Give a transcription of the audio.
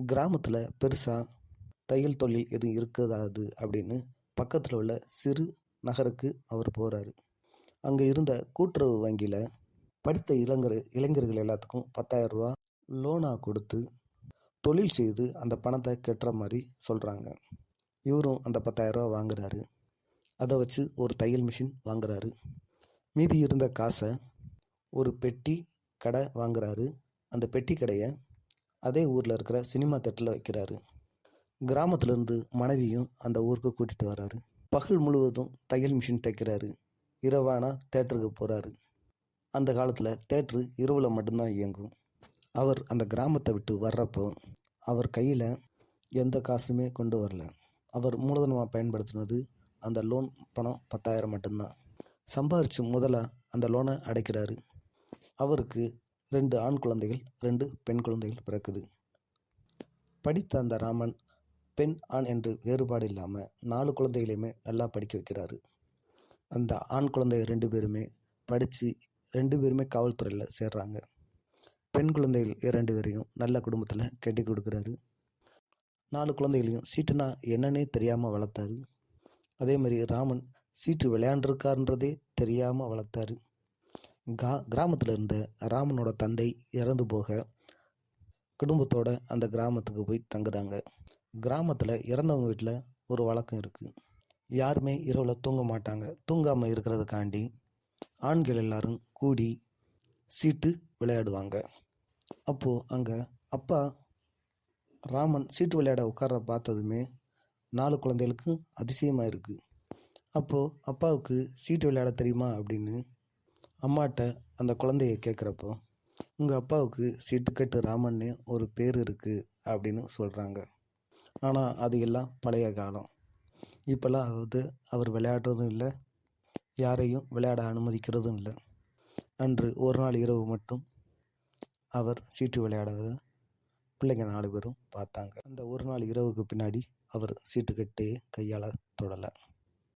கிராமத்தில் பெருசாக தையல் தொழில் எதுவும் இருக்காது அப்படின்னு பக்கத்தில் உள்ள சிறு நகருக்கு அவர் போகிறாரு அங்கே இருந்த கூட்டுறவு வங்கியில் படித்த இளைஞர் இளைஞர்கள் எல்லாத்துக்கும் பத்தாயிரம் ரூபா லோனாக கொடுத்து தொழில் செய்து அந்த பணத்தை கட்டுற மாதிரி சொல்கிறாங்க இவரும் அந்த பத்தாயிரம் ரூபா வாங்குறாரு. அதை வச்சு ஒரு தையல் மிஷின் வாங்குறாரு. மீதி இருந்த காசை ஒரு பெட்டி கடை வாங்குறாரு. அந்த பெட்டி கடையை அதே ஊரில் இருக்கிற சினிமா தேட்டரில் வைக்கிறாரு. கிராமத்துலேருந்து மனைவியும் அந்த ஊருக்கு கூட்டிகிட்டு வராரு. பகல் முழுவதும் தையல் மிஷின் தைக்கிறாரு. இரவானா தேட்டருக்கு போகிறாரு அந்த காலத்தில் தேட்ரு இரவில் மட்டும்தான் இயங்கும். அவர் அந்த கிராமத்தை விட்டு வர்றப்போ அவர் கையில் எந்த காசுமே கொண்டு வரல. அவர் மூலதனமாக பயன்படுத்தினது அந்த லோன் பணம் பத்தாயிரம் மட்டும்தான். சம்பாரித்து முதல்ல அந்த லோனை அடைக்கிறாரு. அவருக்கு ரெண்டு ஆண் குழந்தைகள் ரெண்டு பெண் குழந்தைகள் பிறக்குது. படித்த அந்த ராமன் பெண் ஆண் என்று வேறுபாடு இல்லாமல் நாலு குழந்தைகளையுமே நல்லா படிக்க வைக்கிறாரு. அந்த ஆண் குழந்தைகள் ரெண்டு பேருமே படித்து ரெண்டு பேருமே காவல்துறையில் சேர்றாங்க. பெண் குழந்தைகள் இரண்டு பேரையும் நல்ல குடும்பத்தில் கட்டி கொடுக்குறாரு. நாலு குழந்தைகளையும் சீட்டுனா என்னன்னே தெரியாமல் வளர்த்தாரு. அதே மாதிரி ராமன் சீட்டு விளையாண்டுருக்காருன்றதே தெரியாமல் வளர்த்தாரு. கா கிராமத்தில் இருந்த ராமனோட தந்தை இறந்து போக குடும்பத்தோட அந்த கிராமத்துக்கு போய் தங்குறாங்க. கிராமத்தில் இறந்தவங்க வீட்டில் ஒரு வழக்கம் இருக்குது யாருமே இரவில் தூங்க மாட்டாங்க. தூங்காமல் இருக்கிறதுக்காண்டி ஆண்கள் எல்லாரும் கூடி சீட்டு விளையாடுவாங்க. அப்போது அங்கே அப்பா ராமன் சீட்டு விளையாட உட்கார பார்த்ததுமே நாலு குழந்தைகளுக்கு அதிசயமாக இருக்குது அப்போது அப்பாவுக்கு சீட்டு விளையாட தெரியுமா அப்படின்னு அம்மாட்ட அந்த குழந்தைய கேட்குறப்போ உங்கள் அப்பாவுக்கு சீட்டுக்கட்டு ராமன்னு ஒரு பேர் இருக்குது அப்படின்னு சொல்கிறாங்க ஆனால் அது எல்லாம் பழைய காலம். இப்போல்லாம் அதாவது அவர் விளையாடுறதும் இல்லை யாரையும் விளையாட அனுமதிக்கிறதும் இல்லை. அன்று ஒரு நாள் இரவு மட்டும் அவர் சீட்டு விளையாடுவதை பிள்ளைங்க நாலு பேரும் பார்த்தாங்க. அந்த ஒரு நாள் இரவுக்கு பின்னாடி அவர் சீட்டுக்கட்டே கையால் தொடலை.